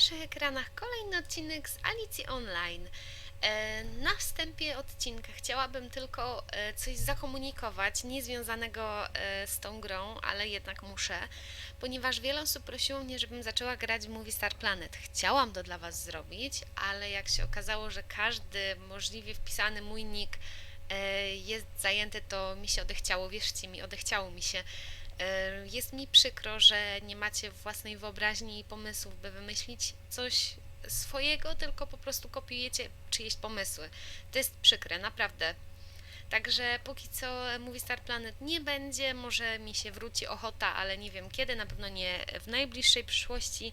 Waszych ekranach kolejny odcinek z Alicji Online. E, Na wstępie odcinka chciałabym tylko e, coś zakomunikować, niezwiązanego e, z tą grą, ale jednak muszę, ponieważ wiele osób prosiło mnie, żebym zaczęła grać w Movie Star Planet. Chciałam to dla Was zrobić, ale jak się okazało, że każdy możliwie wpisany mój nick jest zajęty, to mi się odechciało, wierzcie mi, odechciało mi się. Jest mi przykro, że nie macie własnej wyobraźni i pomysłów, by wymyślić coś swojego, tylko po prostu kopiujecie czyjeś pomysły. To jest przykre, naprawdę. Także póki co Movie Star Planet nie będzie, może mi się wróci ochota, ale nie wiem kiedy, na pewno nie w najbliższej przyszłości.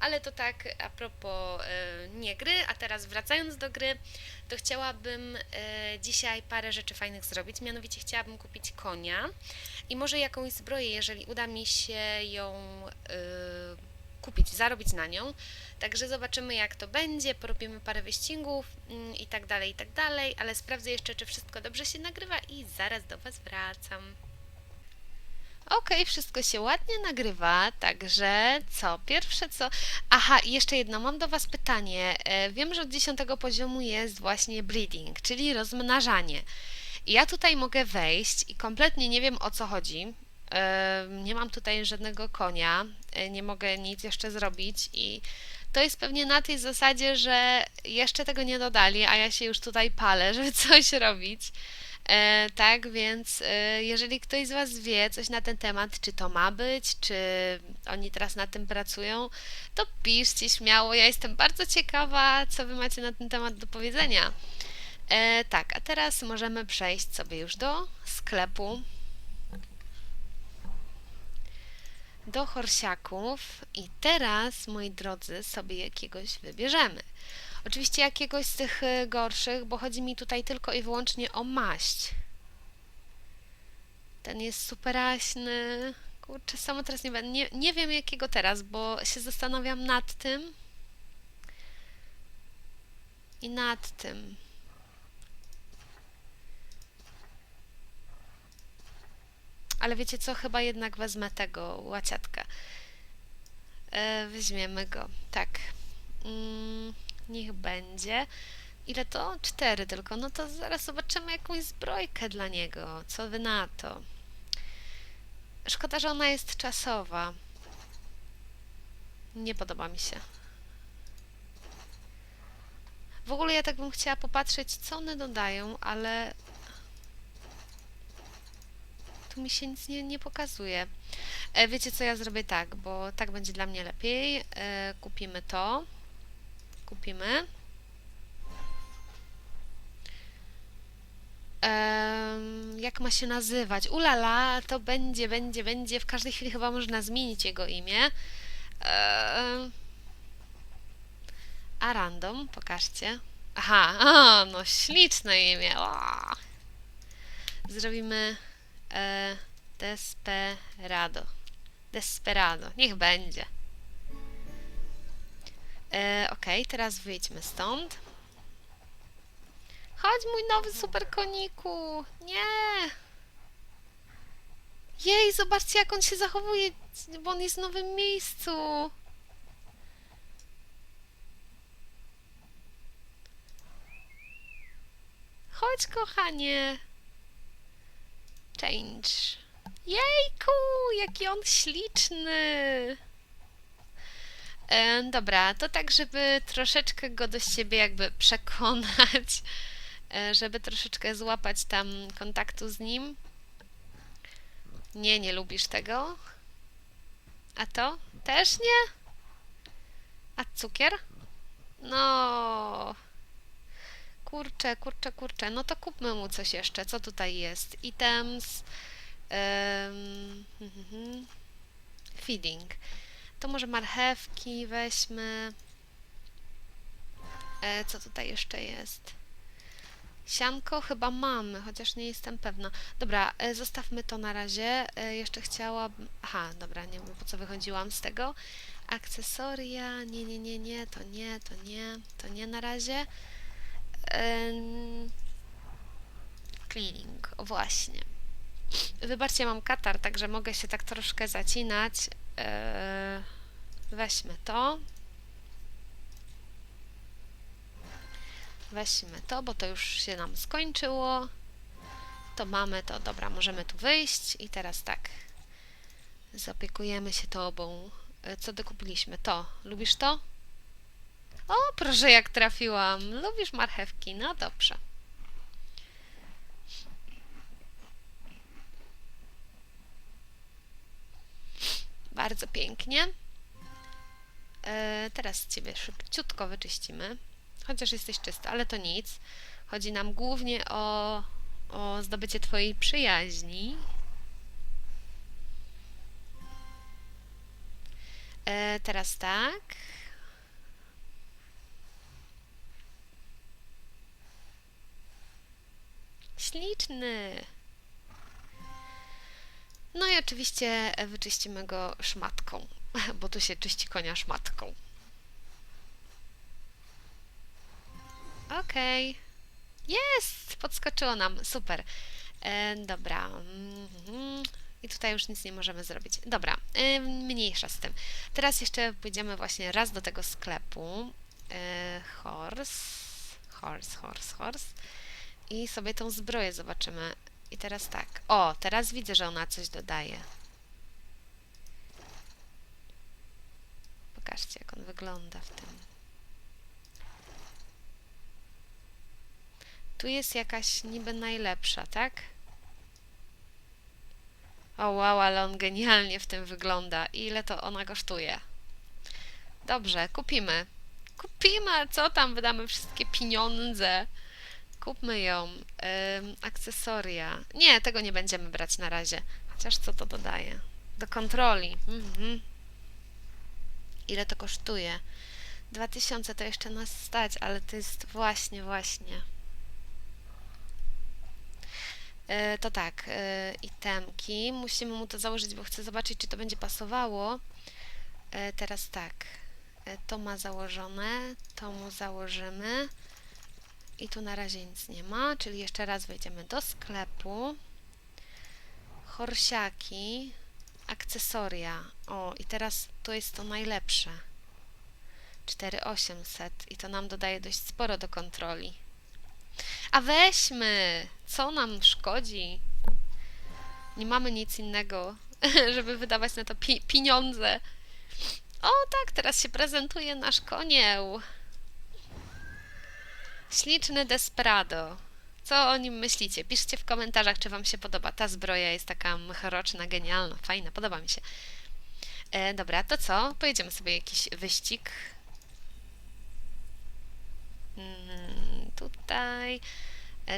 Ale to tak a propos e, nie gry, a teraz wracając do gry, to chciałabym e, dzisiaj parę rzeczy fajnych zrobić. Mianowicie chciałabym kupić konia i może jakąś zbroję, jeżeli uda mi się ją y, kupić, zarobić na nią. Także zobaczymy jak to będzie, porobimy parę wyścigów mm, i tak dalej, i tak dalej, ale sprawdzę jeszcze, czy wszystko dobrze się nagrywa i zaraz do Was wracam. Okej, wszystko się ładnie nagrywa, także co? Pierwsze co. Aha, i jeszcze jedno, mam do Was pytanie. E, Wiem, że od 10 poziomu jest właśnie breeding, czyli rozmnażanie. I ja tutaj mogę wejść i kompletnie nie wiem o co chodzi. Nie mam tutaj żadnego konia, e, nie mogę nic jeszcze zrobić i to jest pewnie na tej zasadzie, że jeszcze tego nie dodali, a ja się już tutaj palę, żeby coś robić. E, tak, więc e, jeżeli ktoś z Was wie coś na ten temat, czy to ma być, czy oni teraz nad tym pracują, to piszcie śmiało. Ja jestem bardzo ciekawa, co Wy macie na ten temat do powiedzenia. Tak, a teraz możemy przejść sobie już do sklepu. Do horsiaków i teraz, moi drodzy, sobie jakiegoś wybierzemy. Oczywiście jakiegoś z tych y, gorszych, bo chodzi mi tutaj tylko i wyłącznie o maść. Ten jest superaśny. Kurczę, samo teraz nie. Nie, nie wiem jakiego teraz, bo się zastanawiam nad tym. I nad tym. Ale wiecie co? Chyba jednak wezmę tego łaciatka. E, weźmiemy go. Tak. Mm, niech będzie. Ile to? Cztery tylko. No to zaraz zobaczymy jakąś zbrojkę dla niego. Co wy na to? Szkoda, że ona jest czasowa. Nie podoba mi się. W ogóle ja tak bym chciała popatrzeć, co one dodają, ale mi się nic nie, nie pokazuje. E, wiecie co, ja zrobię tak, bo tak będzie dla mnie lepiej. E, kupimy to. Kupimy. Jak ma się nazywać? Ulala, to będzie, będzie, będzie. W każdej chwili chyba można zmienić jego imię. A random, pokażcie. Aha, a, no śliczne imię. O. Zrobimy e, Desperado. Desperado, niech będzie. E, Okej, teraz wyjdźmy stąd. Chodź, mój nowy super koniku! Nie! Jej, zobaczcie, jak on się zachowuje, bo on jest w nowym miejscu. Chodź, kochanie. Change. Jejku, jaki on śliczny. E, dobra, to tak, żeby troszeczkę go do siebie jakby przekonać, e, żeby troszeczkę złapać tam kontaktu z nim. Nie, nie lubisz tego. A to? Też nie? A cukier? No. Kurczę, kurczę, kurczę. No to kupmy mu coś jeszcze. Co tutaj jest? Items. em, mhm. feeding. To może marchewki weźmy. E, co tutaj jeszcze jest? Sianko chyba mamy, chociaż nie jestem pewna. Dobra, e, zostawmy to na razie. E, jeszcze chciałabym... Aha, dobra, nie wiem po co wychodziłam z tego. Akcesoria, nie, nie, nie, nie, to nie, to nie, to nie na razie. Cleaning, właśnie. Wybaczcie, mam katar, także mogę się tak troszkę zacinać. Eee, Weźmy to. Weźmy to, bo to już się nam skończyło. To mamy to, dobra, możemy tu wyjść i teraz tak. Zaopiekujemy się tobą. E, Co dokupiliśmy? To. Lubisz to? O, proszę, jak trafiłam. Lubisz marchewki? No dobrze. Bardzo pięknie. E, teraz Ciebie szybciutko wyczyścimy. Chociaż jesteś czysta, ale to nic. Chodzi nam głównie o, o zdobycie Twojej przyjaźni. E, teraz tak. Śliczny. No i oczywiście wyczyścimy go szmatką, bo tu się czyści konia szmatką. Okej. Jest! Podskoczyło nam. Super. E, dobra. Mhm. I tutaj już nic nie możemy zrobić. Dobra, e, mniejsza z tym. Teraz jeszcze pójdziemy właśnie raz do tego sklepu. E, horse. Horse, horse, horse. I sobie tą zbroję zobaczymy. I teraz tak. O, teraz widzę, że ona coś dodaje. Pokażcie, jak on wygląda w tym. Tu jest jakaś niby najlepsza, tak? O wow, ale on genialnie w tym wygląda. Ile to ona kosztuje? Dobrze, kupimy. Kupimy, co tam? Wydamy wszystkie pieniądze. Kupmy ją. Ym, akcesoria. Nie, tego nie będziemy brać na razie. Chociaż co to dodaje? Do kontroli. Mhm. Ile to kosztuje? 2000 to jeszcze nas stać, ale to jest właśnie, właśnie. E, to tak, e, itemki. Musimy mu to założyć, bo chcę zobaczyć, czy to będzie pasowało. E, teraz tak, e, to ma założone, to mu założymy. I tu na razie nic nie ma, czyli jeszcze raz wejdziemy do sklepu. Horsiaki, akcesoria. O, i teraz to jest to najlepsze. 4800 i to nam dodaje dość sporo do kontroli. A weźmy! Co nam szkodzi? Nie mamy nic innego, żeby wydawać na to pi pieniądze. O tak, teraz się prezentuje nasz konieł. Śliczny Desperado. Co o nim myślicie? Piszcie w komentarzach, czy Wam się podoba. Ta zbroja jest taka mechoroczna, genialna, fajna, podoba mi się. E, dobra, to co? Pojedziemy sobie jakiś wyścig. Mm, tutaj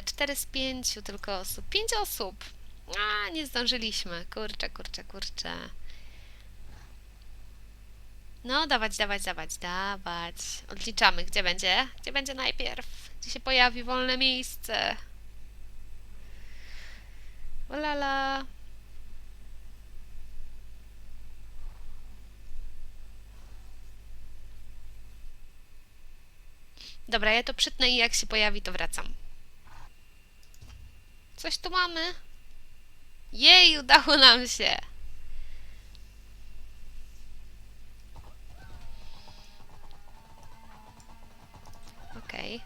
4 z 5 tylko osób. 5 osób! A, nie zdążyliśmy. Kurczę, kurczę, kurczę. No, dawać, dawać, dawać, dawać. Odliczamy. Gdzie będzie? Gdzie będzie najpierw? Gdzie się pojawi wolne miejsce? Olala. Dobra, ja to przytnę i jak się pojawi, to wracam. Coś tu mamy. Jej, udało nam się. Okej.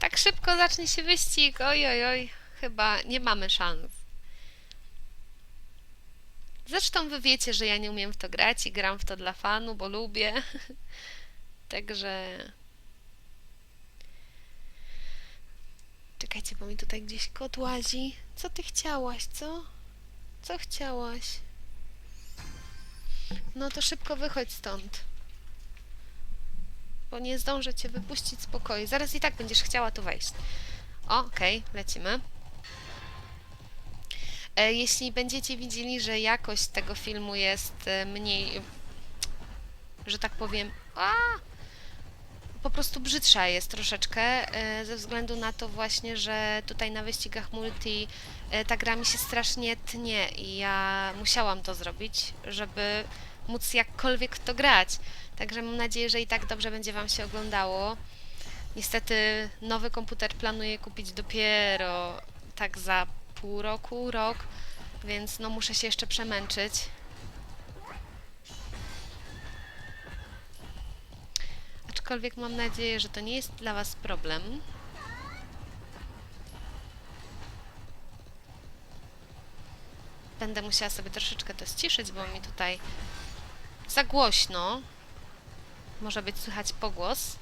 Tak szybko zacznie się wyścig. Oj, oj, oj. Chyba nie mamy szans. Zresztą wy wiecie, że ja nie umiem w to grać i gram w to dla fanu, bo lubię. Także... Czekajcie, bo mi tutaj gdzieś kot łazi. Co ty chciałaś, co? Co chciałaś? No to szybko wychodź stąd. Bo nie zdążę cię wypuścić z pokoju. Zaraz i tak będziesz chciała tu wejść. Okej, lecimy. E, Jeśli będziecie widzieli, że jakość tego filmu jest e, mniej, że tak powiem, a, po prostu brzydsza jest troszeczkę, e, ze względu na to właśnie, że tutaj na wyścigach multi ta gra mi się strasznie tnie i ja musiałam to zrobić, żeby móc jakkolwiek w to grać. Także mam nadzieję, że i tak dobrze będzie Wam się oglądało. Niestety nowy komputer planuję kupić dopiero tak za pół roku, rok, Więc no muszę się jeszcze przemęczyć. Aczkolwiek mam nadzieję, że to nie jest dla Was problem. Będę musiała sobie troszeczkę to ściszyć, bo mi tutaj za głośno. Może być słychać pogłos.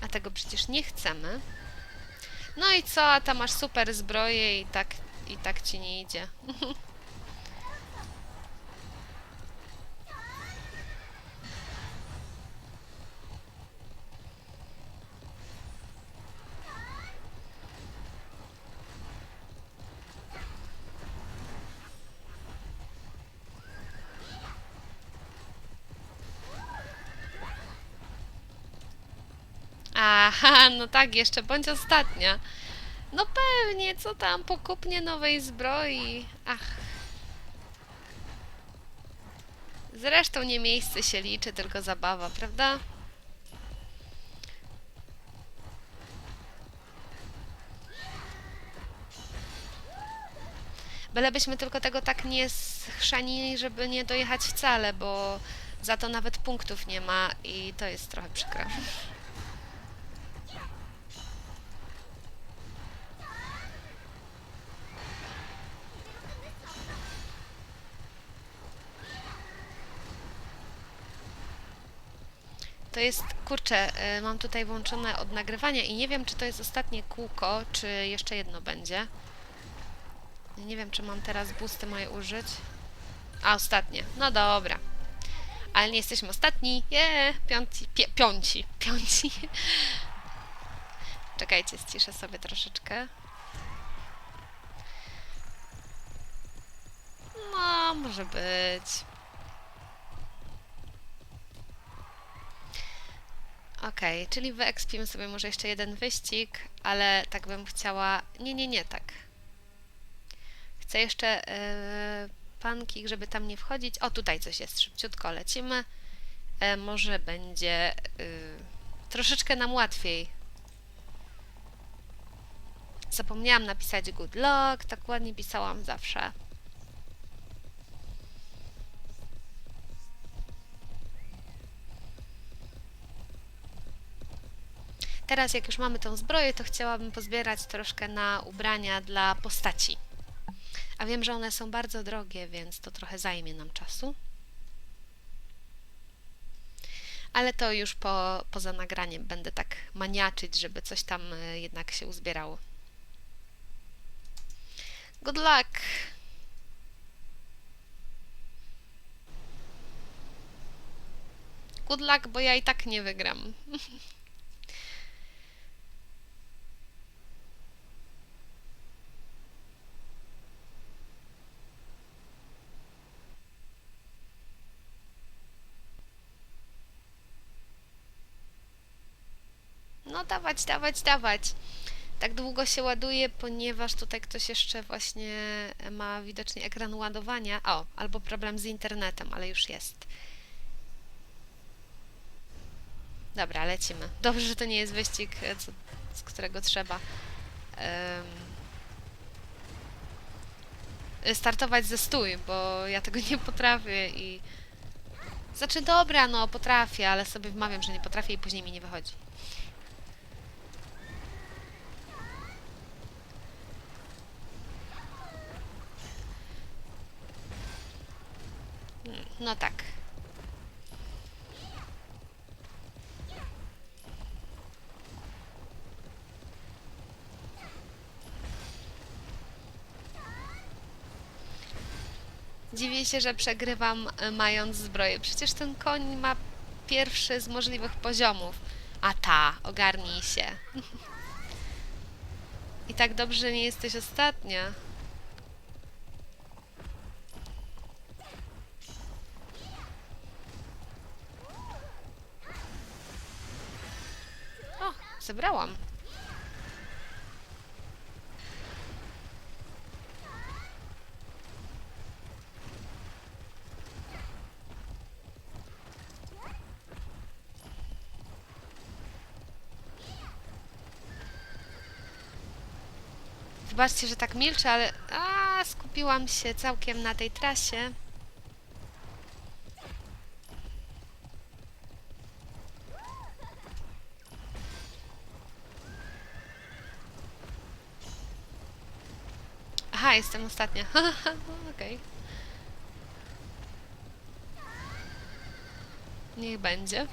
A tego przecież nie chcemy. No i co, a tam masz super zbroję i tak, i tak ci nie idzie. Aha, no tak, jeszcze bądź ostatnia. No pewnie, co tam, pokupnie nowej zbroi. Ach. Zresztą nie miejsce się liczy, tylko zabawa, prawda? Bylebyśmy tylko tego tak nie schrzanili, żeby nie dojechać wcale, bo za to nawet punktów nie ma i to jest trochę przykre. To jest, kurczę, y, mam tutaj włączone od nagrywania i nie wiem, czy to jest ostatnie kółko, czy jeszcze jedno będzie. Nie wiem, czy mam teraz boosty moje użyć. A, ostatnie. No dobra. Ale nie jesteśmy ostatni. Je, piąci, piąci, piąci. Czekajcie, ściszę sobie troszeczkę. No, może być. Okej, czyli wyekspimy sobie może jeszcze jeden wyścig, ale tak bym chciała... Nie, nie, nie, tak. Chcę jeszcze yy, żeby tam nie wchodzić. O, tutaj coś jest, szybciutko lecimy. E, może będzie yy, troszeczkę nam łatwiej. Zapomniałam napisać good luck, tak ładnie pisałam zawsze. Teraz, jak już mamy tą zbroję, to chciałabym pozbierać troszkę na ubrania dla postaci. A wiem, że one są bardzo drogie, więc to trochę zajmie nam czasu. Ale to już po, poza nagraniem będę tak maniaczyć, żeby coś tam e, jednak się uzbierało. Good luck! Good luck, bo ja i tak nie wygram. No dawać, dawać, dawać. Tak długo się ładuje, ponieważ tutaj ktoś jeszcze właśnie ma widocznie ekran ładowania. O, albo problem z internetem, ale już jest. Dobra, lecimy. Dobrze, że to nie jest wyścig, e, co, z którego trzeba um, startować ze stój, bo ja tego nie potrafię i... Znaczy, dobra, no, potrafię, ale sobie wmawiam, że nie potrafię i później mi nie wychodzi. No tak. Dziwię się, że przegrywam e, mając zbroję. Przecież ten koń ma pierwszy z możliwych poziomów. A ta, ogarnij się. I tak dobrze, nie jesteś ostatnia. O, zebrałam. Wybaczcie, że tak milczę, ale a, skupiłam się całkiem na tej trasie. Jestem ostatnia. Okej. Niech będzie.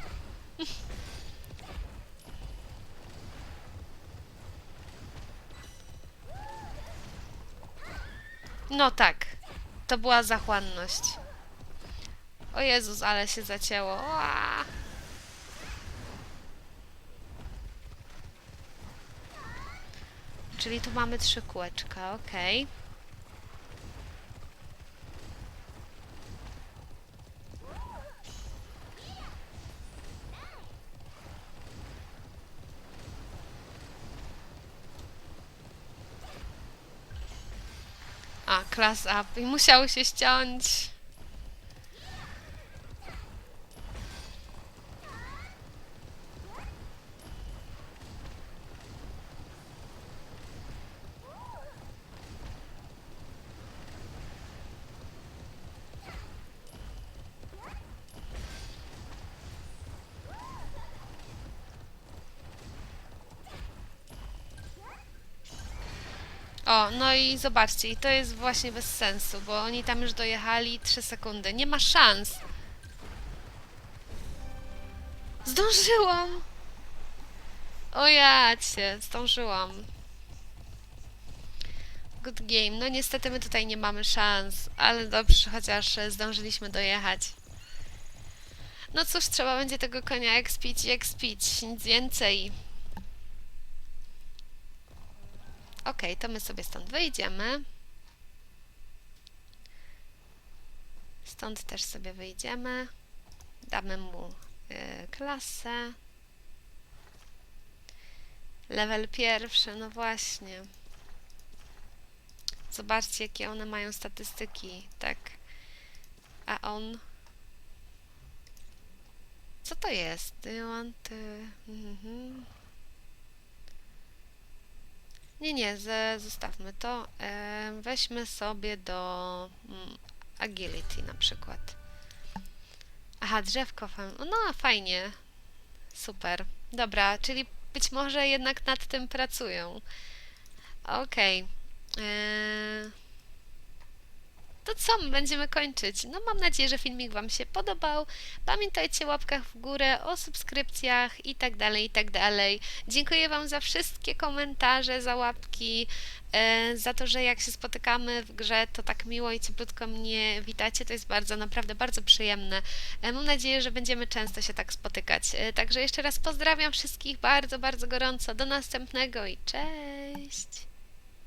No tak, to była zachłanność. O Jezus, ale się zacięło. Ua! Czyli tu mamy trzy kółeczka, okej. A, class up. I musiały się ściąć. O, no i zobaczcie, i to jest właśnie bez sensu, bo oni tam już dojechali 3 sekundy. Nie ma szans. Zdążyłam! O jacie, zdążyłam. Good game. No niestety my tutaj nie mamy szans, ale dobrze, chociaż e, zdążyliśmy dojechać. No cóż, trzeba będzie tego konia ekspić i ekspić, nic więcej. Ok, to my sobie stąd wyjdziemy. Stąd też sobie wyjdziemy. Damy mu y, klasę. Level pierwszy, no właśnie. Zobaczcie, jakie one mają statystyki, tak. A on... Co to jest? Do you want to... Mhm. Nie, nie, zostawmy to. E, weźmy sobie do mm, agility na przykład. Aha, drzewko. No, fajnie. Super. Dobra, czyli być może jednak nad tym pracują. Okej. E, To co, my będziemy kończyć. No mam nadzieję, że filmik Wam się podobał. Pamiętajcie o łapkach w górę, o subskrypcjach i tak dalej, i tak dalej. Dziękuję Wam za wszystkie komentarze, za łapki, e, za to, że jak się spotykamy w grze, to tak miło i cieplutko mnie witacie. To jest bardzo, naprawdę bardzo przyjemne. E, mam nadzieję, że będziemy często się tak spotykać. E, także jeszcze raz pozdrawiam wszystkich bardzo, bardzo gorąco. Do następnego i cześć!